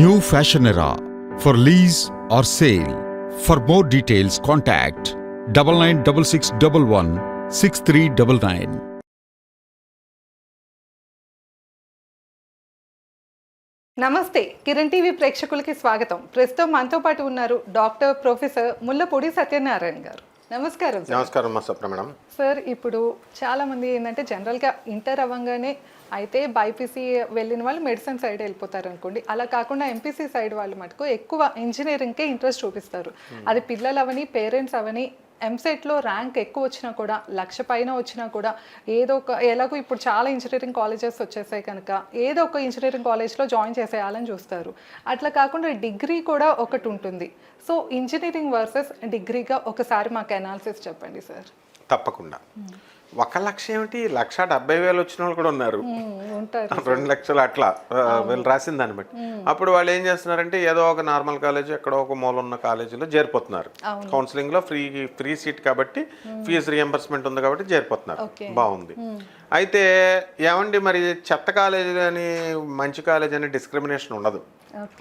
New Fashion Era. For lease or sale. For more details, contact double nine double six double one six three double nine. నమస్తే Kiran TV ప్రేక్షకులకి స్వాగతం. ప్రస్తుతం మనతో పాటు ఉన్నారు doctor professor Mullapudi Satyanarayana గారు. నమస్కారం సార్. నమస్కారం మా సప్న మేడం. సార్ ఇప్పుడు చాలా మంది ఏంటంటే జనరల్గా ఇంటర్ అవ్వగానే అయితే బైపీసీ వెళ్ళిన వాళ్ళు మెడిసిన్ సైడ్ వెళ్ళిపోతారు అనుకోండి. అలా కాకుండా ఎంపీసీ సైడ్ వాళ్ళు మటుకు ఎక్కువ ఇంజనీరింగ్కే ఇంట్రెస్ట్ చూపిస్తారు. అది పిల్లలు అవని పేరెంట్స్ అవని ఎంసెట్లో ర్యాంక్ ఎక్కువ వచ్చినా కూడా లక్ష పైన వచ్చినా కూడా ఏదో ఒక ఎలాగో ఇప్పుడు చాలా ఇంజనీరింగ్ కాలేజెస్ వచ్చేసాయి కనుక ఏదో ఒక ఇంజనీరింగ్ కాలేజ్లో జాయిన్ చేసేయాలని చూస్తారు. అట్లా కాకుండా డిగ్రీ కూడా ఒకటి ఉంటుంది. సో ఇంజనీరింగ్ వర్సెస్ డిగ్రీగా ఒకసారి మాకు అనాలిసిస్ చెప్పండి సార్ తప్పకుండా. ఒక లక్ష ఏమిటి? లక్ష డెబ్బై వేలు వచ్చిన వాళ్ళు కూడా ఉన్నారు. రెండు లక్షలు అట్లా వీళ్ళు రాసిన దాన్ని బట్టి. అప్పుడు వాళ్ళు ఏం చేస్తున్నారంటే ఏదో ఒక నార్మల్ కాలేజ్ ఎక్కడో ఒక మూల ఉన్న కాలేజీలో చేరిపోతున్నారు. కౌన్సిలింగ్లో ఫ్రీ ఫ్రీ సీట్ కాబట్టి ఫీజు రియంబర్స్మెంట్ ఉంది కాబట్టి చేరిపోతున్నారు. బాగుంది. అయితే ఏమండి మరి చెత్త కాలేజీ అని మంచి కాలేజ్ అని డిస్క్రిమినేషన్ ఉండదు.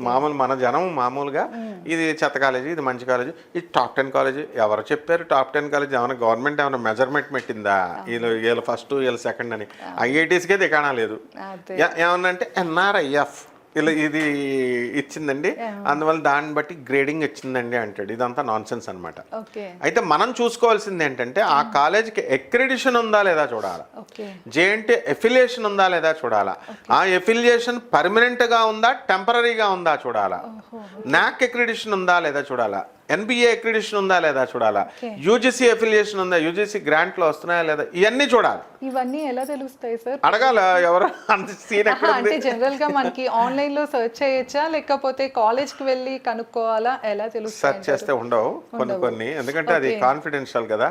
మామూలు మన జనం మామూలుగా ఇది చెత్త కాలేజీ ఇది మంచి కాలేజీ ఇది టాప్ టెన్ కాలేజీ. ఎవరు చెప్పారు టాప్ టెన్ కాలేజీ? ఏమైనా గవర్నమెంట్ ఏమైనా మెజర్మెంట్ పెట్టిందా? వీళ్ళు వీళ్ళు ఫస్ట్ వీళ్ళు సెకండ్ అని. ఐఐటీస్కే దిగాణా లేదు? ఏమన్నా అంటే ఎన్ఆర్ఐఎఫ్. ఇలా ఇది ఇచ్చిందండి. అందువల్ల దాన్ని బట్టి గ్రేడింగ్ ఇచ్చిందండి అంటాడు. ఇదంతా నాన్ సెన్స్ అనమాట అయితే మనం చూసుకోవాల్సింది ఏంటంటే ఆ కాలేజీకి ఎక్రిడిషన్ ఉందా లేదా చూడాలి? జేఎన్టీ ఎఫిలియేషన్ ఉందా లేదా చూడాలా? ఆ ఎఫిలియేషన్ పర్మనెంట్గా ఉందా టెంపరీగా ఉందా చూడాలా? నాక్ ఎక్రిడిషన్ ఉందా లేదా చూడాలా? ఎన్బిఏ ఎక్రిడిషన్ ఉందా లేదా చూడాలా? యూజీసీ ఎఫిలియేషన్ ఉందా? యూజీసీ గ్రాంట్లో వస్తున్నాయా లేదా? ఇవన్నీ చూడాలి. ఇవన్నీ ఎలా తెలుస్తాయి సార్ అడగాల ఎవరు? అంత సీన్ అంటే జనరల్గా మనకి ఆన్లైన్లో సెర్చ్ చేయొచ్చా? లేకపోతే కాలేజ్కి వెళ్ళి కనుక్కోవాలా? ఎలా తెలుస్తాయి సెర్చ్ చేస్తే ఉండవు కొన్ని కొన్ని. ఎందుకంటే అది కాన్ఫిడెన్షియల్ కదా.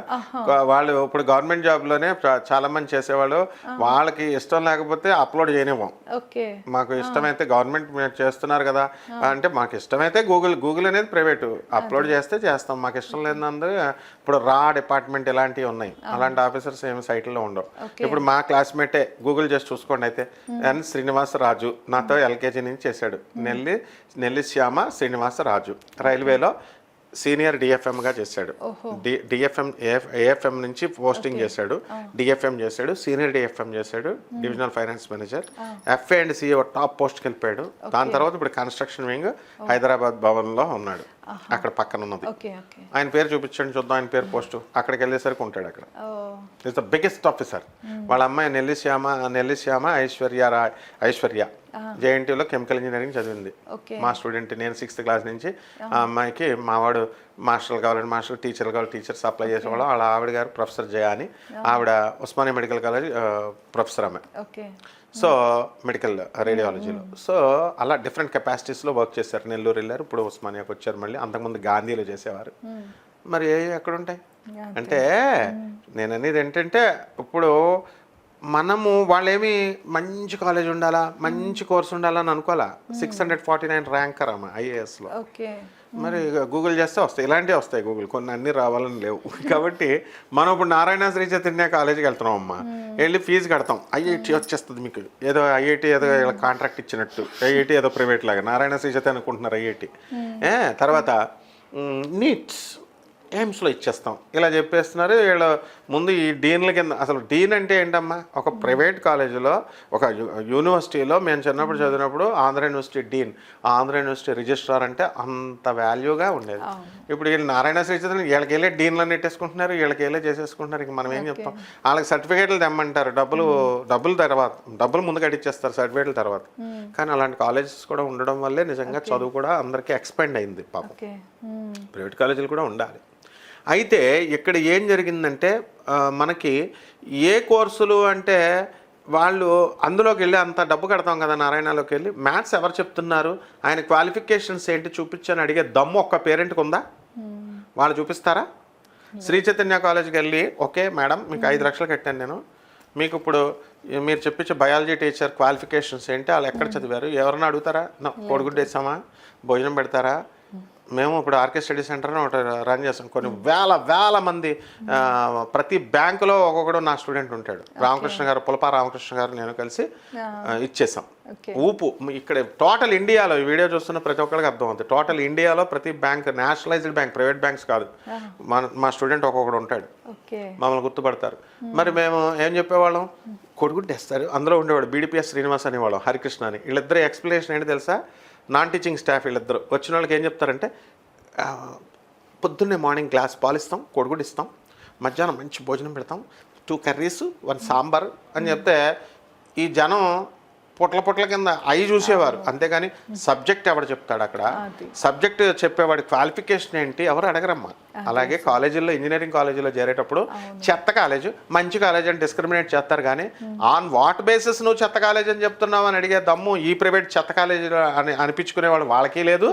వాళ్ళు ఇప్పుడు గవర్నమెంట్ జాబ్లోనే చాలా మంది చేసేవాళ్ళు. వాళ్ళకి ఇష్టం లేకపోతే అప్లోడ్ చేయనివ్వం. ఓకే. మాకు ఇష్టమైతే గవర్నమెంట్ చేస్తున్నారు కదా. అంటే మాకు ఇష్టమైతే గూగుల్ గూగుల్ అనేది ప్రైవేట్ అప్లోడ్ చేస్తే చేస్తాం. మాకు ఇష్టం లేదందరూ ఇప్పుడు రా డిపార్ట్మెంట్ ఇలాంటివి ఉన్నాయి. అలాంటి ఆఫీసర్స్ ఏమి సైట్లో ఉండవు. ఇప్పుడు మా క్లాస్మేటే గూగుల్ చేసి చూసుకోండి అయితే. ఎన్ శ్రీనివాస రాజు నాతో ఎల్కేజీ నుంచి చేశాడు. నెల్లి నెల్లి శ్యామ శ్రీనివాస రాజు. రైల్వేలో సీనియర్ డిఎఫ్ఎంగా చేశాడు. డి డిఎఫ్ఎం ఏఎఫ్ఎం నుంచి పోస్టింగ్ చేశాడు. డిఎఫ్ఎం చేశాడు. సీనియర్ డిఎఫ్ఎం చేశాడు. Divisional finance manager. FA and CO top పోస్ట్కి వెళ్ళిపోయాడు. దాని తర్వాత ఇప్పుడు కన్స్ట్రక్షన్ వింగ్ హైదరాబాద్ భవన్లో ఉన్నాడు. అక్కడ పక్కన ఉన్నది ఆయన పేరు చూపించండి చూద్దాం ఆయన పేరు పోస్ట్. అక్కడికి వెళ్ళేసరికి ఉంటాడు అక్కడ. ఇస్ ద బిగ్గెస్ట్ ఆఫీసర్ వాళ్ళ అమ్మాయి నెల్లి శ్యామ నెల్లి శ్యామ ఐశ్వర్య రా ఐశ్వర్య. జేఎన్టీలో కెమికల్ ఇంజనీరింగ్ చదివింది. మా స్టూడెంట్ నేను సిక్స్త్ క్లాస్ నుంచి ఆ. అమ్మాయికి మావాడు మాస్టర్లు కావాలంటే మాస్టర్ టీచర్లు కావాలి టీచర్స్ అప్లై చేసేవాళ్ళం. వాళ్ళ ఆవిడ గారు ప్రొఫెసర్ జయ అని. ఆవిడ ఉస్మానియా మెడికల్ కాలేజ్ ప్రొఫెసర్ ఆమె. ఓకే. సో మెడికల్ రేడియాలజీలో. సో అలా డిఫరెంట్ కెపాసిటీస్లో వర్క్ చేశారు. నెల్లూరు వెళ్ళారు. ఇప్పుడు ఉస్మానియాకి వచ్చారు మళ్ళీ. అంతకుముందు గాంధీలో చేసేవారు. మరి ఏ ఎక్కడ ఉంటాయి అంటే నేను అనేది ఏంటంటే ఇప్పుడు మనము వాళ్ళేమి మంచి కాలేజ్ ఉండాలా మంచి కోర్స్ ఉండాలా అని అనుకోవాలా? Six hundred forty nine ranker అమ్మ ఐఏఎస్లో మరి గూగుల్ చేస్తే వస్తాయి ఇలాంటివి వస్తాయి గూగుల్ కొన్ని అన్ని రావాలని లేవు. కాబట్టి మనం ఇప్పుడు నారాయణ శ్రీ చైతన్య కాలేజీకి వెళ్తున్నాం అమ్మా. వెళ్ళి ఫీజు కడతాం. ఐఐటి వచ్చేస్తుంది మీకు. ఏదో ఐఐటి ఏదో కాంట్రాక్ట్ ఇచ్చినట్టు. ఐఐటి ఏదో ప్రైవేట్ లాగా. నారాయణ శ్రీ చైతన్య అనుకుంటున్నారు ఐఐటి ఏ తర్వాత నీట్స్ ఎయిమ్స్లో ఇచ్చేస్తాం. ఇలా చెప్పేస్తున్నారు. వీళ్ళ ముందు ఈ డీన్ల కింద అసలు డీన్ అంటే ఏంటమ్మా? ఒక ప్రైవేట్ కాలేజీలో ఒక యూనివర్సిటీలో మేము చిన్నప్పుడు చదివినప్పుడు Andhra university dean. Andhra university registrar అంటే అంత వాల్యూగా ఉండేది. ఇప్పుడు వీళ్ళు నారాయణ శ్రీ వీళ్ళకి వెళ్ళే డీన్లు నెట్టేసుకుంటున్నారు వీళ్ళకి వెళ్ళే చేసేసుకుంటున్నారు ఇంక మనం ఏం చెప్తాం? వాళ్ళకి సర్టిఫికేట్లు తెమ్మంటారు డబ్బులు డబ్బులు తర్వాత డబ్బులు ముందు కట్టించేస్తారు సర్టిఫికేట్ల తర్వాత. కానీ అలాంటి కాలేజెస్ కూడా ఉండడం వల్లే నిజంగా చదువు కూడా అందరికీ ఎక్స్పెండ్ అయింది పాపం. ప్రైవేట్ కాలేజీలు కూడా ఉండాలి. అయితే ఇక్కడ ఏం జరిగిందంటే మనకి ఏ కోర్సులు అంటే వాళ్ళు అందులోకి వెళ్ళి అంత డబ్బు కడతాం కదా నారాయణలోకి వెళ్ళి మ్యాథ్స్ ఎవరు చెప్తున్నారు? ఆయన క్వాలిఫికేషన్స్ ఏంటి చూపించని అడిగే దమ్ము ఒక్క పేరెంట్కి ఉందా? వాళ్ళు చూపిస్తారా? శ్రీ చైతన్య కాలేజ్కి వెళ్ళి ఓకే మేడం మీకు ఐదు లక్షలు కట్టాను నేను. మీకు ఇప్పుడు మీరు చెప్పించే బయాలజీ టీచర్ క్వాలిఫికేషన్స్ ఏంటి? వాళ్ళు ఎక్కడ చదివారు? ఎవరన్నా అడుగుతారా? కోడిగుడ్డు వేసామా? భోజనం పెడతారా? మేము ఇప్పుడు ఆర్కే స్టడీ సెంటర్ ఒకటి రన్ చేస్తాం. కొన్ని వేల వేల మంది ప్రతి బ్యాంకులో ఒక్కొక్కడు నా స్టూడెంట్ ఉంటాడు. రామకృష్ణ గారు పులపా రామకృష్ణ గారు నేను కలిసి ఇచ్చేసాం. ఊపు ఇక్కడ టోటల్ ఇండియాలో ఈ వీడియో చూస్తున్న ప్రతి ఒక్కరికి అర్థం అవుతుంది టోటల్ ఇండియాలో ప్రతి bank nationalised bank private banks కాదు. మన మా స్టూడెంట్ ఒక్కొక్కడు ఉంటాడు. మమ్మల్ని గుర్తుపడతారు. మరి మేము ఏం చెప్పేవాళ్ళం? కొడుకు తెస్తారు. అందులో ఉండేవాడు బీడిపిఎస్ శ్రీనివాస్ అనేవాళ్ళం హరికృష్ణ అని. వీళ్ళిద్దరు ఎక్స్ప్లెనేషన్ ఏంటి తెలుసా? నాన్ టీచింగ్ స్టాఫ్ వీళ్ళిద్దరు వచ్చిన వాళ్ళకి ఏం చెప్తారంటే పొద్దున్నే మార్నింగ్ గ్లాస్ పాలిస్తాం కొడుకుడు ఇస్తాం మధ్యాహ్నం మంచి భోజనం పెడతాం టూ కర్రీస్ వన్ సాంబార్ అని చెప్తే ఈ జనం పొట్ల పొట్ల కింద అవి చూసేవారు. అంతేగాని సబ్జెక్ట్ ఎవడు చెప్తాడు అక్కడ. సబ్జెక్ట్ చెప్పేవాడి క్వాలిఫికేషన్ ఏంటి? ఎవరు అడగరమ్మా? అలాగే కాలేజీల్లో ఇంజనీరింగ్ కాలేజీలో చేరేటప్పుడు చెత్త కాలేజ్ మంచి కాలేజ్ అని డిస్క్రిమినేట్ చేస్తారు కానీ ఆన్ వాట్ బేసిస్ నువ్వు చెత్త కాలేజ్ అని చెప్తున్నావు అని అడిగే దమ్ము ఈ ప్రైవేట్ చెత్త కాలేజీ అని అనిపించుకునేవాడు వాళ్ళకి లేదు.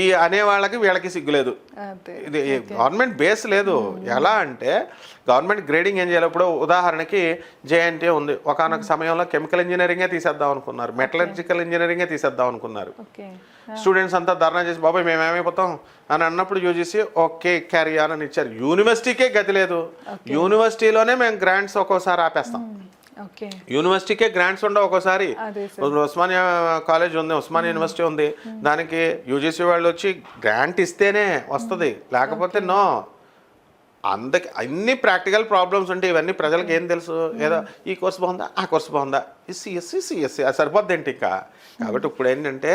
ఈ అనే వాళ్ళకి వీళ్ళకి సిగ్గులేదు ఇది గవర్నమెంట్ బేస్ లేదు. ఎలా అంటే గవర్నమెంట్ గ్రేడింగ్ ఏం చేయాలి? ఇప్పుడు ఉదాహరణకి జేఎన్టీ ఉంది. ఒకనొక సమయంలో కెమికల్ ఇంజనీరింగే తీసేద్దాం అనుకున్నారు. మెటలర్జికల్ ఇంజనీరింగే తీసేద్దాం అనుకున్నారు. స్టూడెంట్స్ అంతా ధర్నా చేసి బాబాయ్ మేము ఏమైపోతాం? అని అన్నప్పుడు యూజీసీ ఓకే క్యారీ ఆన్ అని ఇచ్చారు. యూనివర్సిటీకే గతి లేదు. యూనివర్సిటీలోనే మేము గ్రాంట్స్ ఒక్కోసారి ఆపేస్తాం. యూనివర్సిటీకే గ్రాంట్స్ ఉండవు ఒక్కోసారి. ఉస్మానియా కాలేజ్ ఉంది ఉస్మానియా యూనివర్సిటీ ఉంది. దానికి యూజీసీ వాళ్ళు వచ్చి గ్రాంట్ ఇస్తేనే వస్తుంది. లేకపోతే నో అందకి అన్ని ప్రాక్టికల్ ప్రాబ్లమ్స్ ఉంటాయి ఇవన్నీ ప్రజలకు ఏం తెలుసు? ఏదో ఈ కోర్స్ బాగుందా? ఆ కోర్స్ బాగుందా? ఈ సిఎస్సి సిఎస్సి అది సరిపోద్ది ఏంటి ఇంకా కాబట్టి ఇప్పుడు ఏంటంటే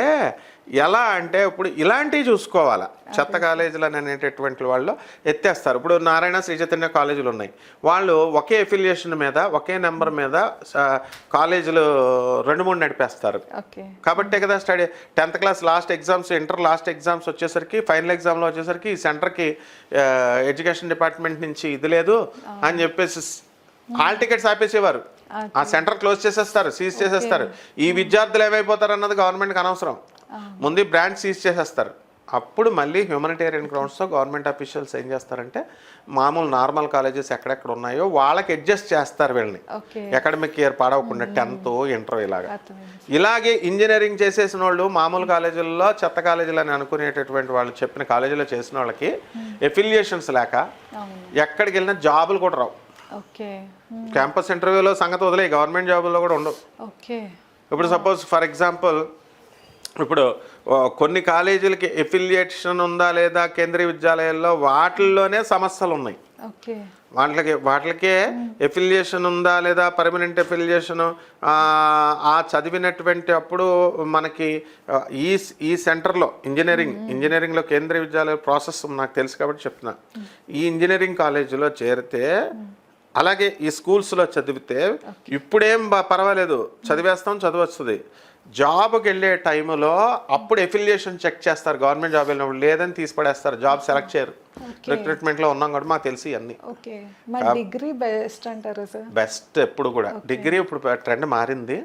ఎలా అంటే ఇప్పుడు ఇలాంటివి చూసుకోవాలా? చెత్త కాలేజీలు అని అనేటటువంటి వాళ్ళు ఎత్తేస్తారు. ఇప్పుడు నారాయణ శ్రీ చైతన్య కాలేజీలు ఉన్నాయి. వాళ్ళు ఒకే ఎఫిలియేషన్ మీద ఒకే నెంబర్ మీద కాలేజీలు రెండు మూడు నడిపేస్తారు. కాబట్టే కదా study. Tenth class last exams inter last exams వచ్చేసరికి ఫైనల్ ఎగ్జామ్లో వచ్చేసరికి ఈ సెంటర్కి ఎడ్యుకేషన్ డిపార్ట్మెంట్ నుంచి ఇది లేదు అని చెప్పేసి హాల్ టికెట్స్ ఆపేసేవారు. ఆ సెంటర్ క్లోజ్ చేసేస్తారు సీజ్ చేసేస్తారు. ఈ విద్యార్థులు ఏమైపోతారు అన్నది గవర్నమెంట్కి అనవసరం. ముందు బ్రాండ్ సీజ్ చేసేస్తారు. అప్పుడు మళ్ళీ హ్యూమనిటేరియన్ గ్రౌండ్స్తో గవర్నమెంట్ అఫీషియల్స్ ఏం చేస్తారంటే మామూలు నార్మల్ కాలేజెస్ ఎక్కడెక్కడ ఉన్నాయో వాళ్ళకి అడ్జస్ట్ చేస్తారు వీళ్ళని. అకాడమిక్ ఇయర్ పాడవకుండా టెన్త్ ఇంటర్ ఇలాగా. ఇలాగే ఇంజనీరింగ్ చేసేసిన వాళ్ళు మామూలు కాలేజీల్లో చెత్త కాలేజీలు అని అనుకునేటటువంటి వాళ్ళు చెప్పిన కాలేజీలో చేసిన వాళ్ళకి ఎఫిలియేషన్స్ లేక ఎక్కడికి వెళ్ళినా జాబులు కూడా రావు. క్యాంపస్ ఇంటర్వ్యూలో సంగతి వదిలే గవర్నమెంట్ జాబుల్లో కూడా ఉండవు. ఓకే. ఇప్పుడు సపోజ్ ఫర్ ఎగ్జాంపుల్ ఇప్పుడు కొన్ని కాలేజీలకి ఎఫిలియేషన్ ఉందా లేదా కేంద్రీయ విద్యాలయాల్లో వాటిల్లోనే సమస్యలు ఉన్నాయి వాటికి వాటికే ఎఫిలియేషన్ ఉందా లేదా పర్మనెంట్ ఎఫిలియేషన్ ఆ చదివినటువంటి అప్పుడు మనకి ఈ ఈ సెంటర్లో ఇంజనీరింగ్ ఇంజనీరింగ్లో కేంద్రీయ విద్యాలయ ప్రాసెస్ నాకు తెలుసు కాబట్టి చెప్తున్నా. ఈ ఇంజనీరింగ్ కాలేజీలో చేరితే అలాగే ఈ స్కూల్స్లో చదివితే ఇప్పుడేం బ- పర్వాలేదు. చదివేస్తాం చదివస్తుంది జాబ్కి వెళ్ళే టైంలో అప్పుడు ఎఫిలియేషన్ చెక్ చేస్తారు. గవర్నమెంట్ జాబ్ వెళ్ళినప్పుడు లేదని తీసి పడేస్తారు జాబ్ సెలెక్ట్ చేయరు. రిక్రూట్మెంట్లో ఉన్నాం కూడా మాకు తెలిసి అన్నీ డిగ్రీ బెస్ట్ అంటారా బెస్ట్ ఎప్పుడు కూడా. డిగ్రీ ఇప్పుడు ట్రెండ్ మారింది.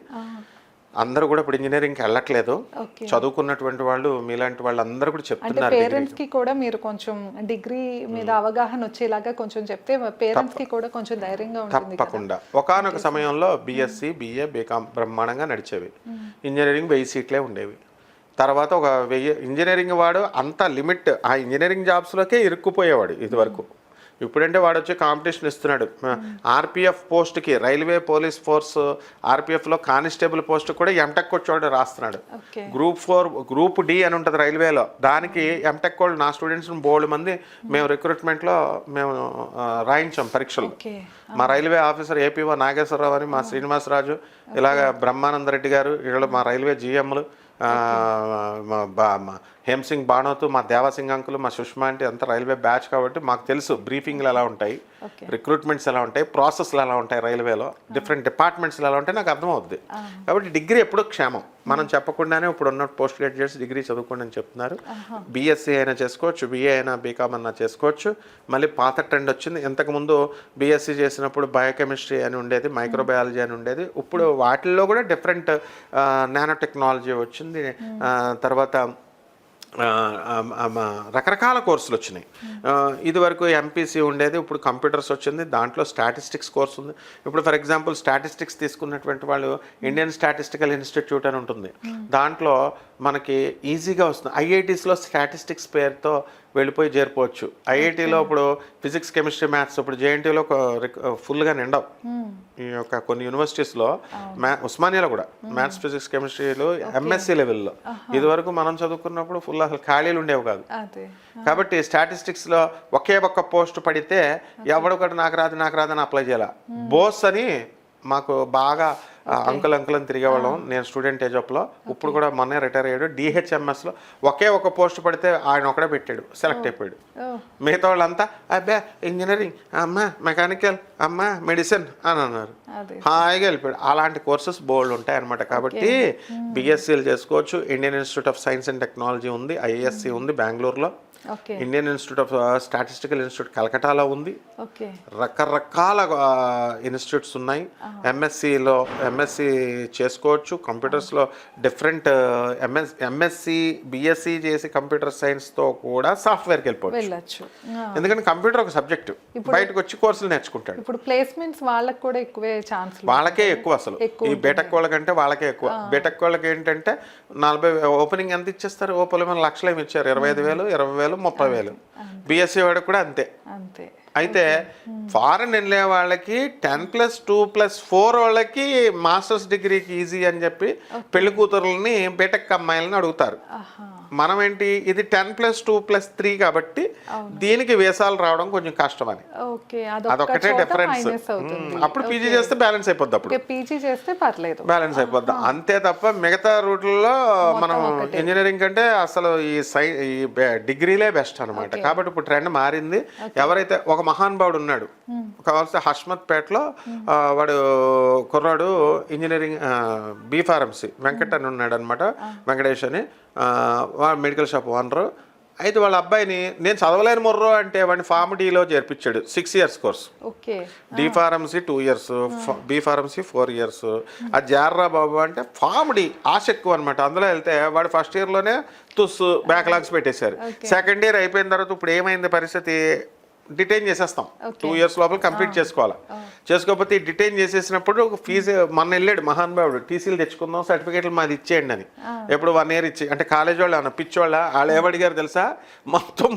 అందరూ కూడా ఇప్పుడు ఇంజనీరింగ్కి వెళ్ళట్లేదు. ఓకే. చదువుకున్నటువంటి వాళ్ళు మీలాంటి వాళ్ళు అందరూ కూడా చెప్తున్నారు పేరెంట్స్కి కూడా మీరు కొంచెం డిగ్రీ మీద అవగాహన వచ్చేలాగా కొంచెం చెప్తే పేరెంట్స్కి కూడా కొంచెం ధైర్యంగా ఉంటుంది తప్పకుండా. ఒకనొక సమయంలో బీఎస్సీ బీఏ బీకామ్ బ్రహ్మాండంగా నడిచేవి. ఇంజనీరింగ్ వెయ్యి సీట్లే ఉండేవి. తర్వాత ఒక వెయ్యి ఇంజనీరింగ్ వాడు అంత లిమిట్ ఆ ఇంజనీరింగ్ జాబ్స్లోకే ఇరుక్కుపోయేవాడు ఇదివరకు. ఇప్పుడంటే వాడు వచ్చి కాంపిటీషన్ ఇస్తున్నాడు ఆర్పిఎఫ్ పోస్ట్కి రైల్వే పోలీస్ ఫోర్స్ ఆర్పిఎఫ్లో కానిస్టేబుల్ పోస్ట్ కూడా ఎంటెక్ వచ్చేవాడు రాస్తున్నాడు. గ్రూప్ ఫోర్ గ్రూప్ డి అని ఉంటుంది రైల్వేలో దానికి ఎంటెక్ వాళ్ళు నా స్టూడెంట్స్ బోల్డ్ మంది మేము రిక్రూట్మెంట్లో మేము రాయించాం పరీక్షలు. మా రైల్వే ఆఫీసర్ ఏపీఓ నాగేశ్వరరావు అని మా శ్రీనివాసరాజు ఇలాగ బ్రహ్మానంద రెడ్డి గారు వీళ్ళు మా రైల్వే జిఎంలు హేమ్సింగ్ బాణోతు మా దేవసింగ్ అంకులు మా సుష్మా అంటే అంతా రైల్వే బ్యాచ్ కాబట్టి మాకు తెలుసు బ్రీఫింగ్లు ఎలా ఉంటాయి రిక్రూట్మెంట్స్ ఎలా ఉంటాయి ప్రాసెస్లు ఎలా ఉంటాయి రైల్వేలో డిఫరెంట్ డిపార్ట్మెంట్స్లు ఎలా ఉంటాయి నాకు అర్థమవుద్ది. కాబట్టి డిగ్రీ ఎప్పుడూ క్షేమం. మనం చెప్పకుండానే ఇప్పుడు ఉన్న పోస్ట్ గ్రాడ్యుయేట్స్ డిగ్రీ చదువుకోండి అని చెప్తున్నారు. బీఎస్సీ అయినా చేసుకోవచ్చు బీఏ అయినా బీకామ్ అయినా చేసుకోవచ్చు. మళ్ళీ పాత ట్రెండ్ వచ్చింది. ఇంతకుముందు బీఎస్సీ చేసినప్పుడు బయోకెమిస్ట్రీ అని ఉండేది మైక్రోబయాలజీ అని ఉండేది. ఇప్పుడు వాటిల్లో కూడా డిఫరెంట్ నానో టెక్నాలజీ వచ్చింది. తర్వాత రకరకాల కోర్సులు వచ్చినాయి. ఇదివరకు ఎంపీసీ ఉండేది ఇప్పుడు కంప్యూటర్స్ వచ్చింది దాంట్లో స్టాటిస్టిక్స్ కోర్స్ ఉంది. ఇప్పుడు ఫర్ ఎగ్జాంపుల్ స్టాటిస్టిక్స్ తీసుకున్నటువంటి వాళ్ళు ఇండియన్ స్టాటిస్టికల్ ఇన్స్టిట్యూట్ అని ఉంటుంది. దాంట్లో మనకి ఈజీగా వస్తుంది. ఐఐటీస్లో స్టాటిస్టిక్స్ పేరుతో వెళ్ళిపోయి చేరిపోవచ్చు. ఐఐటీలో ఇప్పుడు ఫిజిక్స్ కెమిస్ట్రీ మ్యాథ్స్ ఇప్పుడు జేఎన్టీలో ఫుల్గా నిండవు. ఈ యొక్క కొన్ని యూనివర్సిటీస్లో మ్యా ఉస్మానియాలో కూడా. మ్యాథ్స్ ఫిజిక్స్ కెమిస్ట్రీలు ఎంఎస్సీ లెవెల్లో. ఇదివరకు మనం చదువుకున్నప్పుడు ఫుల్ అసలు ఖాళీలు ఉండేవి కాదు. కాబట్టి స్టాటిస్టిక్స్లో ఒకే ఒక్క పోస్ట్ పడితే ఎవడు కూడా నాకు రాదు నాకు రాదని అప్లై చేయాల. బోస్ అని మాకు బాగా అంకుల్ అంకుల్ అని తిరిగేవాళ్ళం. నేను స్టూడెంట్ ఏజ్లో ఇప్పుడు కూడా మొన్నే రిటైర్ అయ్యాడు. డిహెచ్ఎంఎస్లో ఒకే ఒక పోస్ట్ పడితే ఆయన ఒకడే పెట్టాడు. సెలెక్ట్ అయిపోయాడు. మిగతా వాళ్ళంతా అబ్బే ఇంజనీరింగ్ అమ్మా మెకానికల్ అమ్మా మెడిసిన్ అని అన్నారు. హాయిగా వెళ్ళిపోయాడు. అలాంటి కోర్సెస్ బోల్డ్ ఉంటాయి అనమాట కాబట్టి బిఎస్సీలు చేసుకోవచ్చు. Indian institute of science and technology ఉంది. ఐఎస్సి ఉంది. బెంగళూరులో. Indian institute of statistical institute కలకటాలో ఉంది. రకరకాల ఇన్స్టిట్యూట్స్ ఉన్నాయి. ఎంఎస్సిలో ఎంఎస్సి చేసుకోవచ్చు. కంప్యూటర్స్లో డిఫరెంట్ ఎంఎస్ ఎంఎస్సి బిఎస్సి చేసి కంప్యూటర్ సైన్స్తో కూడా సాఫ్ట్వేర్కి వెళ్ళిపోవచ్చు. ఎందుకంటే కంప్యూటర్ ఒక సబ్జెక్ట్. బయటకు వచ్చి కోర్సులు నేర్చుకుంటాడు. ఇప్పుడు ప్లేస్మెంట్స్ వాళ్ళకి కూడా ఎక్కువే ఛాన్స్ వాళ్ళకే ఎక్కువ అసలు. ఈ బీటెక్ వాళ్ళకంటే వాళ్ళకే ఎక్కువ. బీటెక్ వాళ్ళకి ఏంటంటే నలభై ఓపెనింగ్ ఎంత ఇచ్చేస్తారు? ఓపెన్ లక్షలు ఏమి ఇచ్చారు? ఇరవై ఐదు వేలు ఇరవై వేలు ముప్పై వేలు. బీఎస్సీ వాడికి కూడా అంతే. అంతే. అయితే ఫారెన్ వెళ్ళే వాళ్ళకి ten plus two plus four వాళ్ళకి మాస్టర్స్ డిగ్రీకి ఈజీ అని చెప్పి పెళ్ళి కూతురులని బీటెక్ అమ్మాయిలని అడుగుతారు. మనం ఏంటి ఇది ten plus two plus three కాబట్టి దీనికి వేసాలు రావడం కొంచెం కష్టం అని అదొక్కటే అదొక్కటే డిఫరెన్స్ అప్పుడు పీజీ చేస్తే బ్యాలెన్స్ అయిపోద్ది అప్పుడు. పీజీ చేస్తే పర్లేదు. బ్యాలెన్స్ అయిపోద్ది. అంతే తప్ప మిగతా రూట్లలో మనం ఇంజనీరింగ్ కంటే అసలు ఈ సై ఈ డిగ్రీలే బెస్ట్ అన్నమాట. కాబట్టి ఇప్పుడు ట్రెండ్ మారింది. ఎవరైతే ఒక మహానుభావుడు ఉన్నాడు. కావాల్సిన హష్మత్ పేటలో ఆ, వాడు కుర్రాడు ఇంజనీరింగ్ బీ ఫార్మసీ వెంకట్ అని ఉన్నాడు అనమాట వెంకటేష్ అని. Medical shop owner. అయితే వాళ్ళ అబ్బాయిని నేను చదవలేని మొర్రో అంటే వాడిని ఫార్మ్ డీలో చేర్పించాడు six years course. Okay. D pharmacy two years B pharmacy four years. ఆ జార్రా బాబు అంటే ఫార్మ్ డి ఆశ ఎక్కువ అనమాట అందులో వెళ్తే వాడు ఫస్ట్ ఇయర్లోనే తుస్సు బ్యాక్లాగ్స్ పెట్టేశారు. సెకండ్ ఇయర్ అయిపోయిన తర్వాత ఇప్పుడు ఏమైంది పరిస్థితి? డిటైన్ చేసేస్తాం. టూ ఇయర్స్ లోపల కంప్లీట్ చేసుకోవాలి. చేసుకోకపోతే ఈ డిటైన్ చేసేసినప్పుడు ఒక ఫీజు మొన్న వెళ్ళాడు మహానుభావుడు. టీసీలు తెచ్చుకుందాం సర్టిఫికేట్లు మాది ఇచ్చేయండి అని. ఎప్పుడు వన్ ఇయర్ ఇచ్చి అంటే కాలేజ్ వాళ్ళు ఏమన్నా పిచ్చోళ్ళ? వాళ్ళు ఏమడిగారు తెలుసా? మొత్తం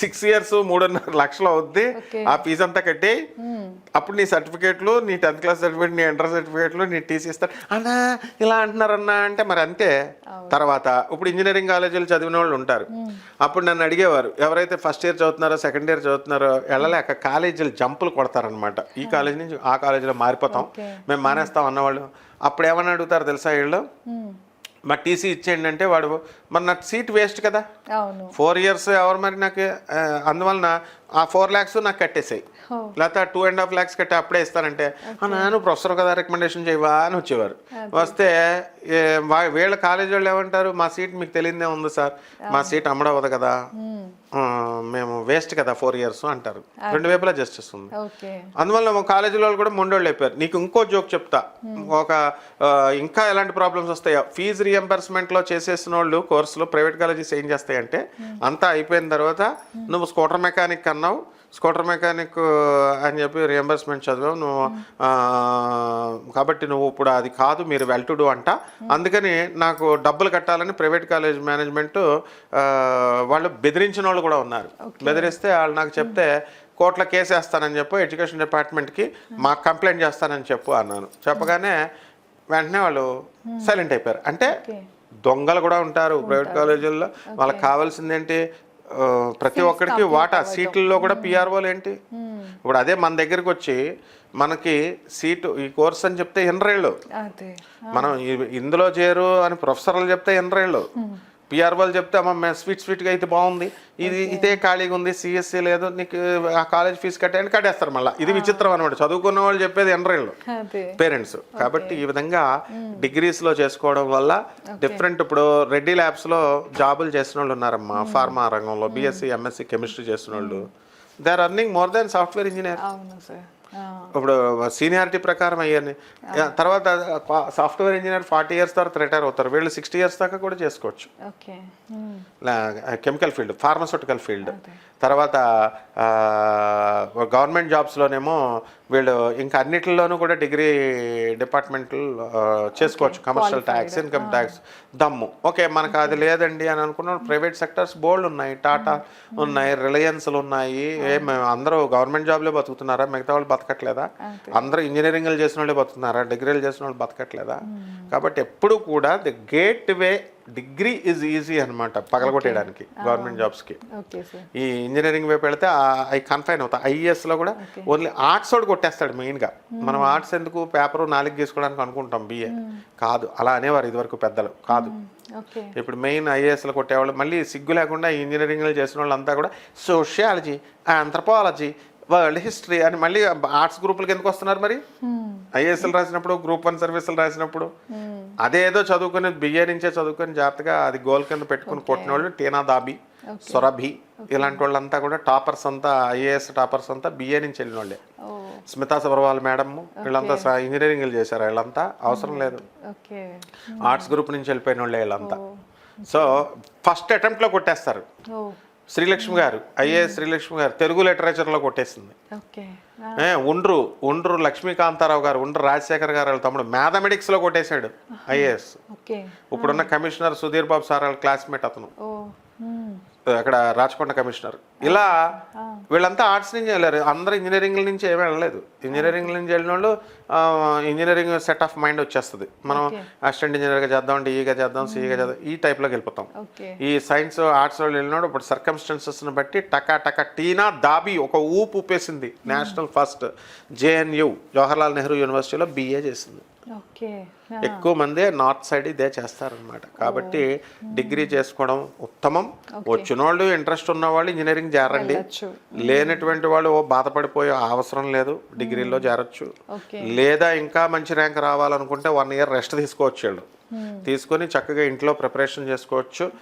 సిక్స్ ఇయర్స్ మూడున్నర లక్షలు అవుద్ది. ఆ ఫీజు అంతా కట్టి అప్పుడు నీ సర్టిఫికేట్లు నీ టెన్త్ క్లాస్ సర్టిఫికేట్ నీ ఇంటర్ సర్టిఫికేట్లు నీ టీసీ ఇస్తారు అన్నా ఇలా అంటున్నారన్నా అంటే మరి అంతే. తర్వాత ఇప్పుడు ఇంజనీరింగ్ కాలేజీలు చదివిన వాళ్ళు ఉంటారు. అప్పుడు నన్ను అడిగేవారు ఎవరైతే ఫస్ట్ ఇయర్ చదువుతున్నారో సెకండ్ ఇయర్ చదువుతున్నారో వెళ్ళలేక కాలేజీలు జంపులు కొడతారనమాట ఈ కాలేజీ నుంచి ఆ కాలేజీలో మారిపోతాం. మేము మానేస్తాం అన్నవాళ్ళు. అప్పుడు ఏమని అడుగుతారు తెలుసా వీళ్ళు? మా టీసీ ఇచ్చేయండి అంటే వాడు మరి నాకు సీట్ వేస్ట్ కదా. ఫోర్ ఇయర్స్ ఎవరు మరి నాకు అందువలన ఆ ఫోర్ ల్యాక్స్ నాకు కట్టేసాయి. లేకపోతే టూ అండ్ హాఫ్ ల్యాక్స్ కట్టి అప్పుడే ఇస్తానంటే నేను ప్రొఫెసర్ కదా రికమెండేషన్ చేయవా? అని వచ్చేవారు. వస్తే వీళ్ళ కాలేజ్ వాళ్ళు ఏమంటారు? మా సీట్ మీకు తెలియదే ఉంది సార్ మా సీట్ అమ్మడవదు కదా. మేము వేస్ట్ కదా ఫోర్ ఇయర్స్ అంటారు. రెండు వైపులా జస్టిస్ ఉంది అందువల్ల కాలేజీలో వాళ్ళు కూడా మొండోళ్ళు అయిపోయారు. నీకు ఇంకో జోక్ చెప్తా. ఒక ఇంకా ఎలాంటి ప్రాబ్లమ్స్ వస్తాయో? ఫీజు రియంబర్స్మెంట్లో చేసేసిన వాళ్ళు కోర్సులో ప్రైవేట్ కాలేజెస్ ఏం చేస్తాయంటే అంతా అయిపోయిన తర్వాత నువ్వు స్కూటర్ మెకానిక్ అన్నావు స్కూటర్ మెకానిక్ అని చెప్పి రియంబర్స్మెంట్ చదివావు. నువ్వు కాబట్టి నువ్వు ఇప్పుడు అది కాదు మీరు వెల్ టు డూ అంట. అందుకని నాకు డబ్బులు కట్టాలని ప్రైవేట్ కాలేజ్ మేనేజ్మెంట్ వాళ్ళు బెదిరించిన వాళ్ళు కూడా ఉన్నారు. బెదిరిస్తే వాళ్ళు నాకు చెప్తే కోర్టులో కేసు వేస్తానని చెప్పు ఎడ్యుకేషన్ డిపార్ట్మెంట్కి మాకు కంప్లైంట్ చేస్తానని చెప్పు అన్నాను. చెప్పగానే వెంటనే వాళ్ళు సైలెంట్ అయిపోయారు. అంటే దొంగలు కూడా ఉంటారు ప్రైవేట్ కాలేజీల్లో. వాళ్ళకి కావాల్సింది ఏంటి ఆ, ప్రతి ఒక్కరికి వాటా సీట్లలో కూడా పిఆర్ఓలు ఏంటి? ఇప్పుడు అదే మన దగ్గరికి వచ్చి మనకి సీటు ఈ కోర్స్ అని చెప్తే ఎనరేళ్ళు. మనం ఇందులో చేరు అని ప్రొఫెసర్లు చెప్తే ఎనరేళ్ళు. పిఆర్ఓలు చెప్తే అమ్మ మేము స్వీట్ స్వీట్గా అయితే బాగుంది. ఇది ఇదే ఖాళీగా ఉంది సిఎస్సి లేదు నీకు ఆ కాలేజ్ ఫీజు కట్టేయండి కట్టేస్తారు మళ్ళీ. ఇది విచిత్రం అనమాట చదువుకున్న వాళ్ళు చెప్పేది ఎనరేళ్ళు అదే. పేరెంట్స్. కాబట్టి ఈ విధంగా డిగ్రీస్లో చేసుకోవడం వల్ల డిఫరెంట్ ఇప్పుడు రెడ్డి ల్యాబ్స్లో జాబులు చేసిన వాళ్ళు ఉన్నారమ్మా ఫార్మా రంగంలో బీఎస్సీ ఎంఎస్సీ కెమిస్ట్రీ చేసిన వాళ్ళు they are earning more than software engineer ఇప్పుడు సీనియారిటీ ప్రకారం అయ్యాన్ని. తర్వాత సాఫ్ట్వేర్ ఇంజనీర్ ఫార్టీ ఇయర్స్ తర్వాత రిటైర్ అవుతారు. వీళ్ళు సిక్స్టీ ఇయర్స్ దాకా కూడా చేసుకోవచ్చు. Chemical field pharmaceutical field. తర్వాత గవర్నమెంట్ జాబ్స్లోనేమో వీళ్ళు ఇంకా అన్నిటిలోనూ కూడా డిగ్రీ డిపార్ట్మెంట్ చేసుకోవచ్చు. కమర్షియల్ ట్యాక్స్ ఇన్కమ్ ట్యాక్స్ దమ్ము. ఓకే మనకు అది లేదండి అని అనుకున్న ప్రైవేట్ సెక్టర్స్ బోల్డ్ ఉన్నాయి. టాటా ఉన్నాయి రిలయన్స్లు ఉన్నాయి. ఏ మేము అందరూ గవర్నమెంట్ జాబ్లే బతుకుతున్నారా? మిగతా వాళ్ళు బతకట్లేదా? అందరూ ఇంజనీరింగ్లు చేసిన వాళ్ళే బతుకుతున్నారా? డిగ్రీలు చేసిన వాళ్ళు బతకట్లేదా? కాబట్టి ఎప్పుడు కూడా the gateway degree is easy అనమాట పగలగొట్టేయడానికి గవర్నమెంట్ జాబ్స్కి సార్ ఈ ఇంజనీరింగ్ వైపు వెళ్తే అవి కన్ఫైన్ అవుతాయి ఐఏఎస్లో కూడా ఓన్లీ ఆర్ట్స్ వాడు కొట్టేస్తాడు మెయిన్గా మనం ఆర్ట్స్ ఎందుకు పేపర్ నాలుగు గీసుకోవడానికి అనుకుంటాం బిఏ కాదు అలా అనేవారు ఇదివరకు పెద్దలు కాదు. ఓకే ఇప్పుడు మెయిన్ ఐఏఎస్లో కొట్టేవాళ్ళు మళ్ళీ సిగ్గు లేకుండా ఇంజనీరింగ్లు చేసిన వాళ్ళంతా కూడా సోషియాలజీ ఆంథ్రపాలజీ వరల్డ్ హిస్టరీ అని మళ్ళీ ఆర్ట్స్ గ్రూపులకి ఎందుకు వస్తున్నారు మరి? ఐఏఎస్ఎల్ రాసినప్పుడు గ్రూప్ వన్ సర్వీసులు రాసినప్పుడు. అదేదో చదువుకుని బిఏ నుంచే చదువుకొని జాగ్రత్తగా అది గోల్ కింద పెట్టుకుని కొట్టిన వాళ్ళు టీనా దాబి సొరభి ఇలాంటి వాళ్ళంతా కూడా టాపర్స్ అంతా ఐఏఎస్ టాపర్స్ అంతా బిఏ నుంచి వెళ్ళిన వాళ్ళే స్మితా సబర్వాల్ మేడం వీళ్ళంతా ఇంజనీరింగ్లు చేశారు వీళ్ళంతా. అవసరం లేదు. ఓకే ఆర్ట్స్ గ్రూప్ నుంచి వెళ్ళిపోయిన వాళ్ళే వీళ్ళంతా సో ఫస్ట్ అటెంప్ట్లో కొట్టేస్తారు. శ్రీలక్ష్మి గారు ఐఏఎస్ శ్రీలక్ష్మి గారు తెలుగు లిటరేచర్లో కొట్టేసింది. ఉండ్రు ఉండ్రు లక్ష్మీకాంతారావు గారు ఉండ్రు రాజశేఖర్ గారు వాళ్ళ తమ్ముడు మ్యాథమెటిక్స్లో కొట్టేశాడు ఐఏఎస్. ఇప్పుడున్న కమిషనర్ సుధీర్ బాబు సార్ వాళ్ళ క్లాస్మేట్ అతను. అక్కడ రాచకొండ కమిషనర్. ఇలా వీళ్ళంతా ఆర్ట్స్ నుంచి వెళ్ళారు. అందరూ ఇంజనీరింగ్ నుంచి ఏమీ వెళ్ళలేదు. ఇంజనీరింగ్ నుంచి వెళ్ళిన వాళ్ళు ఇంజనీరింగ్ సెట్ ఆఫ్ మైండ్ వచ్చేస్తుంది. మనం అసిస్టెంట్ ఇంజనీర్గా చేద్దాం డిఈగా చేద్దాం సిఈగా చేద్దాం ఈ టైప్లోకి వెళ్ళిపోతాం. ఈ సైన్స్ ఆర్ట్స్ వాళ్ళు వెళ్ళినాడు ఇప్పుడు సర్కమ్స్టెన్సెస్ని బట్టి టకా టకా టీనా దాబి ఒక ఊపు ఊపేసింది. National first JNU Jawaharlal Nehru యూనివర్సిటీలో బిఏ చేసింది. ఎక్కువ మంది నార్త్ సైడ్ ఇదే చేస్తారనమాట కాబట్టి డిగ్రీ చేసుకోవడం ఉత్తమం. వచ్చిన వాళ్ళు ఇంట్రెస్ట్ ఉన్న వాళ్ళు ఇంజనీరింగ్ చేరండి. లేనటువంటి వాళ్ళు ఓ బాధపడిపోయే అవసరం లేదు. డిగ్రీలో చేరొచ్చు ఓకే లేదా ఇంకా మంచి ర్యాంక్ రావాలనుకుంటే వన్ ఇయర్ రెస్ట్ తీసుకోవచ్చు వీళ్ళు తీసుకొని చక్కగా ఇంట్లో ప్రిపరేషన్ చేసుకోవచ్చు.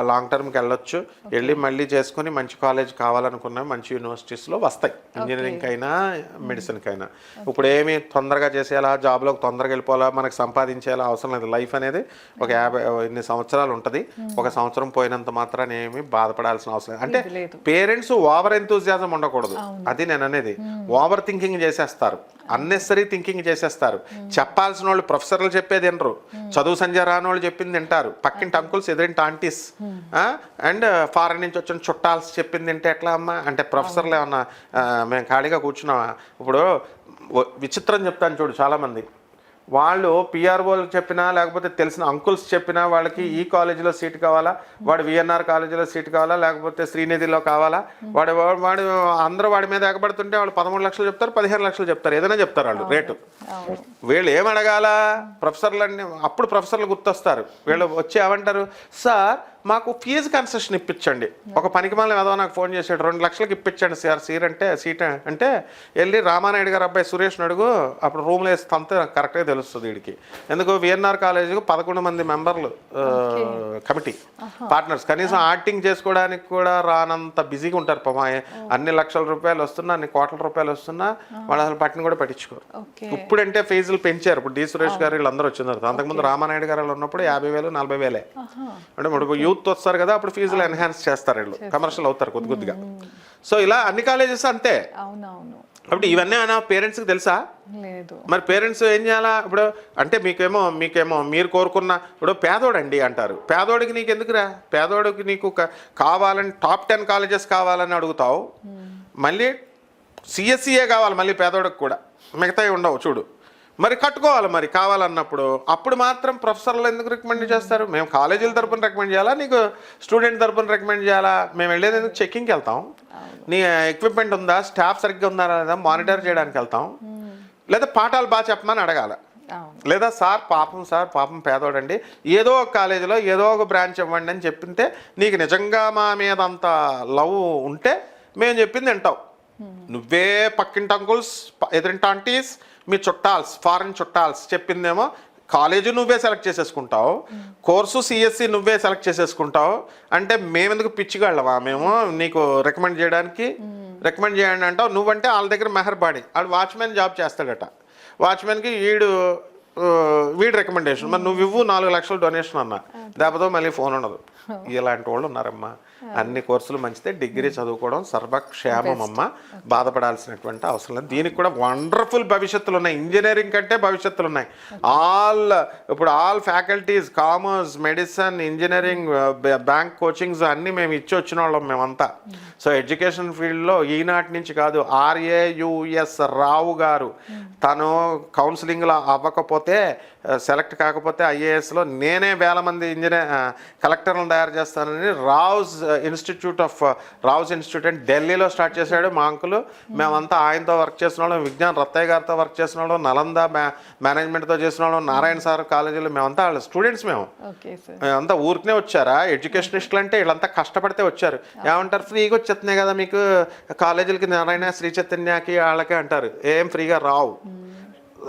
లాంగ్ టర్మ్కి వెళ్ళొచ్చు. వెళ్ళి మళ్ళీ చేసుకొని మంచి కాలేజ్ కావాలనుకున్న మంచి యూనివర్సిటీస్లో వస్తాయి. ఇంజనీరింగ్ అయినా మెడిసిన్కి అయినా ఇప్పుడు ఏమి తొందరగా చేసేలా జాబ్లోకి తొందరగా వెళ్ళిపోవాలా మనకు సంపాదించేలా అవసరం లేదు. లైఫ్ అనేది ఒక యాభై ఇన్ని సంవత్సరాలు ఉంటుంది. ఒక సంవత్సరం పోయినంత మాత్రాన్ని ఏమి బాధపడాల్సిన అవసరం లేదు. అంటే. పేరెంట్స్ ఓవర్ ఎంతూజియాజం ఉండకూడదు. అది నేను అనేది. ఓవర్ థింకింగ్ చేసేస్తారు. అన్నెసరీ థింకింగ్ చేసేస్తారు. చెప్పాల్సిన వాళ్ళు ప్రొఫెసర్లు చెప్పేది వినరు. చదువు సంధ్య రాని వాళ్ళు చెప్పింది వింటారు. పక్కింటి అంకుల్స్ ఎదురింటి ఆంటీస్ అండ్ ఫారెన్ నుంచి వచ్చిన చుట్టాల్స్ చెప్పింది వింటే ఎట్లా అమ్మా? అంటే ప్రొఫెసర్లు ఏమన్నా మేము ఖాళీగా కూర్చున్నామా? ఇప్పుడు విచిత్రం చెప్తాను చూడు చాలామంది. వాళ్ళు పిఆర్ఓలకు చెప్పినా లేకపోతే తెలిసిన అంకుల్స్ చెప్పినా వాళ్ళకి ఈ కాలేజీలో సీట్ కావాలా? వాడు విఎన్ఆర్ కాలేజీలో సీట్ కావాలా? లేకపోతే శ్రీనిధిలో కావాలా? వాడు వాడు- అందరూ వాడి మీద ఎగబడుతుంటే వాళ్ళు పదమూడు లక్షలు చెప్తారు పదిహేను లక్షలు చెప్తారు. ఏదైనా చెప్తారు వాళ్ళు రేటు. వీళ్ళు ఏం అడగాల? ప్రొఫెసర్లన్నీ అప్పుడు ప్రొఫెసర్లు గుర్తొస్తారు. వీళ్ళు వచ్చి ఏమంటారు? సార్ మాకు ఫీజు కన్సెషన్ ఇప్పించండి. ఒక పనికి మళ్ళీ ఏదో నాకు ఫోన్ చేసాడు రెండు లక్షలకి ఇప్పించండి సార్ సీట్ అంటే సీట్ అంటే వెళ్ళి రామానాయుడు గారు అబ్బాయి సురేష్ అడుగు అప్పుడు రూమ్లో వేసి తంతే కరెక్ట్గా తెలుస్తుంది వీడికి. ఎందుకు విఎన్ఆర్ కాలేజీకి పదకొండు మంది మెంబర్లు కమిటీ పార్ట్నర్స్ కనీసం ఆర్టింగ్ చేసుకోవడానికి కూడా రానంత బిజీగా ఉంటారు పాపం అన్ని లక్షల రూపాయలు వస్తున్నా అన్ని కోట్ల రూపాయలు వస్తున్నా వాళ్ళు అసలు పట్టిన కూడా పట్టించుకోరు. ఇప్పుడంటే ఫీజులు పెంచారు. ఇప్పుడు డి సురేష్ గారు వీళ్ళందరూ వచ్చిన తర్వాత అంతకుముందు రామానాయుడు గారు వాళ్ళు ఉన్నప్పుడు యాభై వేలు నలభై వేలే. అంటే ఇప్పుడు యూత్ వస్తారు కదా అప్పుడు ఫీజులు ఎన్హాన్స్ చేస్తారు వీళ్ళు కమర్షియల్ అవుతారు కొద్ది కొద్దిగా. సో ఇలా అన్ని కాలేజెస్ అంతే. కాబట్టి ఇవన్నీ ఆయన పేరెంట్స్కి తెలుసా? లేదు. మరి పేరెంట్స్ ఏం చేయాలా? ఇప్పుడు అంటే మీకేమో మీకేమో మీరు కోరుకున్న ఇప్పుడు పేదోడండి అంటారు. పేదోడికి నీకు ఎందుకురా? పేదోడికి నీకు కావాలని టాప్ టెన్ కాలేజెస్ కావాలని అడుగుతావు. మళ్ళీ సిఎస్సిఏ కావాలి మళ్ళీ పేదోడికి కూడా. మిగతావి ఉండవు చూడు. మరి కట్టుకోవాలి మరి కావాలన్నప్పుడు. అప్పుడు మాత్రం ప్రొఫెసర్లు ఎందుకు రికమెండ్ చేస్తారు? మేము కాలేజీల తరపున రికమెండ్ చేయాలా? నీకు స్టూడెంట్ తరపున రికమెండ్ చేయాలా? మేము వెళ్ళేది ఎందుకు? చెక్కింగ్కి వెళ్తాం. నీ ఎక్విప్మెంట్ ఉందా? స్టాఫ్ సరిగ్గా ఉందా లేదా? మానిటర్ చేయడానికి వెళ్తాం. లేదా పాఠాలు బాగా చెప్పమని అడగాల. లేదా సార్ పాపం సార్ పాపం పేదోడండి. ఏదో ఒక కాలేజీలో ఏదో ఒక బ్రాంచ్ ఇవ్వండి అని చెప్పింటే నీకు నిజంగా మా మీద అంత లవ్ ఉంటే మేము చెప్పింది వింటావు నువ్వే పక్కింటి అంకుల్స్ ఎదురింటి ఆంటీస్ మీ చుట్టాల్స్ ఫారెన్ చుట్టాల్స్ చెప్పిందేమో కాలేజీ నువ్వే సెలెక్ట్ చేసేసుకుంటావు కోర్సు సిఎస్సి నువ్వే సెలెక్ట్ చేసేసుకుంటావు అంటే మేమెందుకు పిచ్చిగాళ్ళవా? మేము నీకు రికమెండ్ చేయడానికి రికమెండ్ చేయండి అంటావు. నువ్వంటే వాళ్ళ దగ్గర మెహర్బాడి వాడు వాచ్మెన్ జాబ్ చేస్తాడట. వాచ్మెన్కి వీడు వీడి రికమెండేషన్ మరి నువ్వు ఇవ్వు నాలుగు లక్షలు డొనేషన్ అన్న. లేకపోతే మళ్ళీ ఫోన్ ఉండదు. ఇలాంటి వాళ్ళు ఉన్నారమ్మా. అన్ని కోర్సులు మంచిదే. డిగ్రీ చదువుకోవడం సర్వక్షేమం అమ్మ. బాధపడాల్సినటువంటి అవసరం లేదు. దీనికి కూడా వండర్ఫుల్ భవిష్యత్తులు ఉన్నాయి ఇంజనీరింగ్ కంటే భవిష్యత్తులు ఉన్నాయి ఆల్ ఇప్పుడు all faculties commerce medicine engineering bank coachings అన్నీ మేము ఇచ్చి వచ్చిన వాళ్ళం మేమంతా. సో ఎడ్యుకేషన్ ఫీల్డ్లో ఈనాటి నుంచి కాదు ఆర్ఏయుఎస్ రావు గారు తను కౌన్సిలింగ్లో అవ్వకపోతే సెలెక్ట్ కాకపోతే ఐఏఎస్లో నేనే వేల మంది ఇంజనీర్ కలెక్టర్లను తయారు చేస్తానని Rau's institute of Rau's institute అని ఢిల్లీలో స్టార్ట్ చేశాడు మా అంకులు. మేమంతా ఆయనతో వర్క్ చేసిన వాళ్ళం విజ్ఞాన్ రత్తయ్య గారితో వర్క్ చేసిన వాళ్ళం నలంద మేనేజ్మెంట్తో చేసిన వాళ్ళం నారాయణ సార్ కాలేజీలో మేమంతా వాళ్ళ స్టూడెంట్స్ మేము. అంతా ఊరికనే వచ్చారా? ఎడ్యుకేషనిస్టులు అంటే వీళ్ళంతా కష్టపడితే వచ్చారు. ఏమంటారు? ఫ్రీగా వచ్చేస్తున్నాయి కదా మీకు కాలేజీలకి నారాయణ శ్రీ చైతన్యకి వాళ్ళకి అంటారు. ఏం ఫ్రీగా రావు.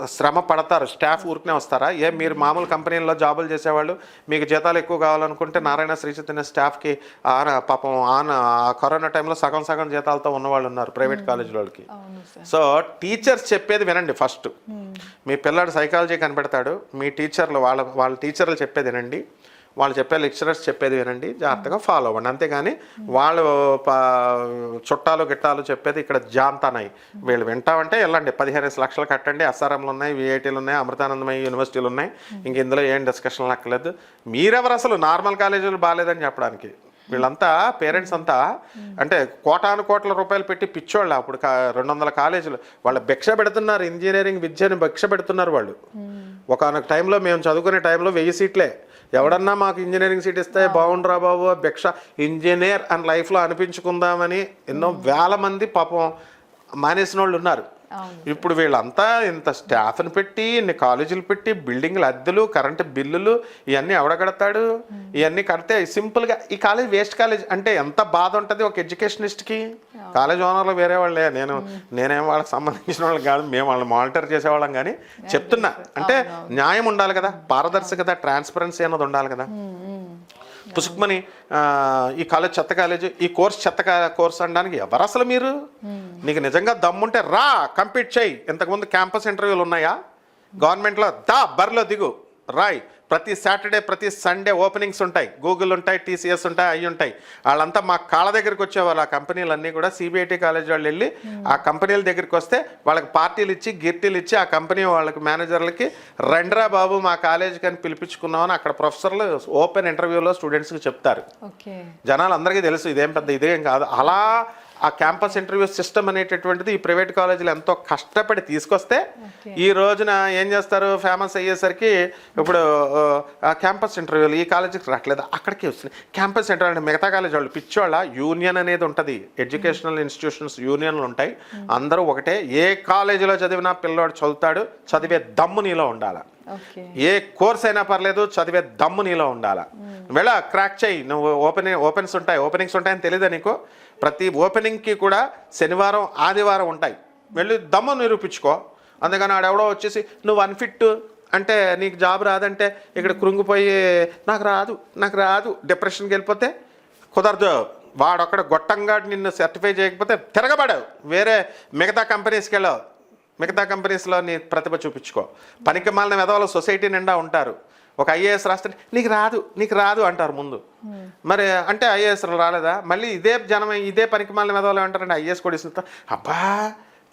శ్రమ పడతారు. స్టాఫ్ ఊరికనే వస్తారా? ఏం మీరు మామూలు కంపెనీల్లో జాబులు చేసేవాళ్ళు మీకు జీతాలు ఎక్కువ కావాలనుకుంటే నారాయణ శ్రీ చైతన్య స్టాఫ్కి ఆన పాపం ఆన కరోనా టైంలో సగం సగం జీతాలతో ఉన్నవాళ్ళు ఉన్నారు ప్రైవేట్ కాలేజీ వాళ్ళకి. సో టీచర్స్ చెప్పేది వినండి ఫస్ట్. మీ పిల్లాడు సైకాలజీ కనిపెడతాడు. మీ టీచర్లు వాళ్ళ వాళ్ళ టీచర్లు చెప్పేది వినండి. వాళ్ళు చెప్పే లెక్చరర్స్ చెప్పేది వినండి జాగ్రత్తగా ఫాలో అవ్వండి. అంతేగాని వాళ్ళు చుట్టాలు గిట్టాలు చెప్పేది ఇక్కడ జాంతానాయి. వీళ్ళు వింటామంటే వెళ్ళండి. పదిహేను లక్షలు కట్టండి. ఎస్ఆర్ఎంలు ఉన్నాయి విఐటీలు ఉన్నాయి అమృతానందమయ్య యూనివర్సిటీలు ఉన్నాయి. ఇంక ఇందులో ఏం డిస్కషన్ అక్కర్లేదు మీరెవరు అసలు? నార్మల్ కాలేజీలు బాగాలేదని చెప్పడానికి. వీళ్ళంతా పేరెంట్స్ అంతా అంటే కోటాను కోట్ల రూపాయలు పెట్టి పిచ్చోళ్ళు. అప్పుడు రెండు వందల కాలేజీలు. వాళ్ళు భిక్ష పెడుతున్నారు. ఇంజనీరింగ్ విద్యను భిక్ష పెడుతున్నారు వాళ్ళు. ఒకనొక టైంలో మేము చదువుకునే టైంలో వెయ్యి సీట్లే. ఎవడన్నా మాకు ఇంజనీరింగ్ సీట్ ఇస్తే బాగుండరా బాబు భిక్ష. ఇంజనీర్ అని లైఫ్లో అనిపించుకుందామని ఎన్నో వేల మంది పాపం మానేసిన వాళ్ళు ఉన్నారు. ఇప్పుడు వీళ్ళంతా ఇంత స్టాఫ్ని పెట్టి ఇన్ని కాలేజీలు పెట్టి బిల్డింగ్ల అద్దెలు కరెంటు బిల్లులు ఇవన్నీ ఎవడ కడతాడు? ఇవన్నీ కడితే సింపుల్గా ఈ కాలేజ్ వేస్ట్ కాలేజ్ అంటే ఎంత బాధ ఉంటుంది ఒక ఎడ్యుకేషనిస్ట్కి? కాలేజ్ ఓనర్లు వేరే వాళ్ళే. నేను నేనేం వాళ్ళకి సంబంధించిన వాళ్ళు కాదు మేము వాళ్ళని మానిటర్ చేసేవాళ్ళం కానీ చెప్తున్నా. అంటే న్యాయం ఉండాలి కదా పారదర్శకత ట్రాన్స్పరెన్సీ అన్నది ఉండాలి కదా. పుసుక్మని ఈ కాలేజ్ చెత్త కాలేజ్ ఈ కోర్స్ చెత్త కోర్స్ అనడానికి ఎవరు అసలు మీరు? నీకు నిజంగా దమ్ముంటే రా కంప్లీట్ చేయి. ఇంతకుముందు క్యాంపస్ ఇంటర్వ్యూలు ఉన్నాయా? గవర్నమెంట్లో దా బరిలో దిగు. రాయ్. ప్రతి సాటర్డే ప్రతి సండే ఓపెనింగ్స్ ఉంటాయి. గూగుల్ ఉంటాయి టీసీఎస్ ఉంటాయి అవి ఉంటాయి. వాళ్ళంతా మా కాళ్ళ దగ్గరికి వచ్చేవాళ్ళు. ఆ కంపెనీలన్నీ కూడా సిబిఐటి కాలేజ్ వాళ్ళు వెళ్ళి ఆ కంపెనీల దగ్గరికి వస్తే వాళ్ళకి పార్టీలు ఇచ్చి గిర్టీలు ఇచ్చి ఆ కంపెనీ వాళ్ళకి మేనేజర్లకి రండ్రా బాబు మా కాలేజీకి అని పిలిపించుకున్నామని అక్కడ ప్రొఫెసర్లు ఓపెన్ ఇంటర్వ్యూలో స్టూడెంట్స్కి చెప్తారు. జనాలు అందరికీ తెలుసు ఇదేం పెద్ద ఇదేం కాదు. అలా ఆ క్యాంపస్ ఇంటర్వ్యూ సిస్టమ్ అనేటటువంటిది ఈ ప్రైవేట్ కాలేజీలు ఎంతో కష్టపడి తీసుకొస్తే ఈ రోజున ఏం చేస్తారు? ఫేమస్ అయ్యేసరికి ఇప్పుడు ఆ క్యాంపస్ ఇంటర్వ్యూలు ఈ కాలేజీకి రావట్లేదు. అక్కడికి వస్తుంది క్యాంపస్ ఇంటర్వ్యూ అంటే మిగతా కాలేజ్ వాళ్ళు పిచ్చోళ్ళ యూనియన్ అనేది ఉంటుంది. ఎడ్యుకేషనల్ ఇన్స్టిట్యూషన్స్ యూనియన్లు ఉంటాయి. అందరూ ఒకటే. ఏ కాలేజీలో చదివినా పిల్లోడు చదువుతాడు. చదివే దమ్ము నీలో ఉండాలి. ఏ కోర్స్ అయినా పర్లేదు చదివే దమ్ము నీలో ఉండాలా. వెళ్ళ క్రాక్ చేయి. నువ్వు ఓపెన్ ఓపెన్స్ ఉంటాయి. ఓపెనింగ్స్ ఉంటాయని తెలీదా నీకు? ప్రతి ఓపెనింగ్కి కూడా శనివారం ఆదివారం ఉంటాయి. వెళ్ళి దమ్ము నిరూపించుకో. అందుకని ఆడెవడో వచ్చేసి నువ్వు అన్ఫిట్ అంటే నీకు జాబ్ రాదంటే ఇక్కడ కృంగిపోయి నాకు రాదు నాకు రాదు డిప్రెషన్కి వెళ్ళిపోతే కుదరదు. వాడొక్కడ గొట్టంగా నిన్ను సర్టిఫై చేయకపోతే తిరగబడావు. వేరే మిగతా కంపెనీస్కి వెళ్ళావు మిగతా కంపెనీస్లో నీ ప్రతిభ చూపించుకో. పనికి మాలిన విధవలు సొసైటీ నిండా ఉంటారు. ఒక ఐఏఎస్ రాస్తే నీకు రాదు నీకు రాదు అంటారు ముందు. మరి అంటే ఐఏఎస్ రాలేదా? మళ్ళీ ఇదే జనం ఇదే పనికి మాలిన విధవలు ఏమంటారంటే ఐఏఎస్ కూడా ఇస్తున్నా అబ్బా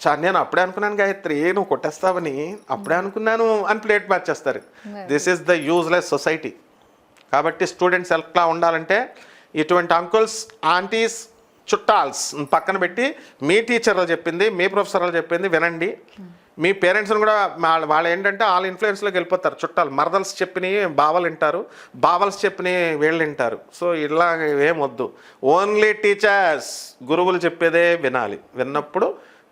చా నేను అప్పుడే అనుకున్నాను గాయత్రి నువ్వు కొట్టేస్తావని అప్పుడే అనుకున్నాను అని ప్లేట్ మార్చేస్తారు. This is the useless society కాబట్టి స్టూడెంట్స్ ఎట్లా ఉండాలంటే ఇటువంటి అంకుల్స్ ఆంటీస్ చుట్టాల్స్ పక్కన పెట్టి మీ టీచర్లు చెప్పింది మీ ప్రొఫెసర్లు చెప్పింది వినండి. మీ పేరెంట్స్ని కూడా వాళ్ళ వాళ్ళు ఏంటంటే వాళ్ళ ఇన్ఫ్లుయెన్స్లోకి వెళ్ళిపోతారు. చుట్టాలు మరదల్స్ చెప్పినవి బావలు వింటారు బావల్స్ చెప్పినవి వీళ్ళు వింటారు. సో ఇలా ఏమొద్దు ఓన్లీ టీచర్స్ గురువులు చెప్పేదే వినాలి. విన్నప్పుడు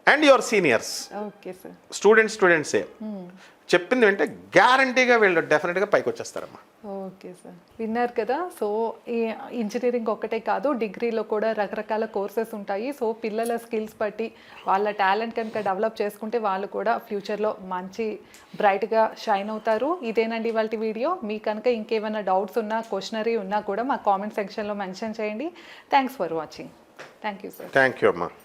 and your seniors okay sir students స్టూడెంట్సే చెప్పింది వింటే గ్యారంటీగా వీళ్ళు డెఫినెట్గా పైకి వచ్చేస్తారమ్మా ఓకే సార్. విన్నారు కదా. సో ఈ ఇంజనీరింగ్ ఒక్కటే కాదు డిగ్రీలో కూడా రకరకాల కోర్సెస్ ఉంటాయి. సో పిల్లల స్కిల్స్ బట్టి వాళ్ళ టాలెంట్ కనుక డెవలప్ చేసుకుంటే వాళ్ళు కూడా ఫ్యూచర్లో మంచి బ్రైట్గా షైన్ అవుతారు. ఇదేనండి వాళ్ళ వీడియో. మీకు కనుక ఇంకేమైనా డౌట్స్ ఉన్నా క్వశ్చనరీ ఉన్నా కూడా మా కామెంట్ సెక్షన్లో మెన్షన్ చేయండి. Thanks for watching thank you sir thank you అమ్మా.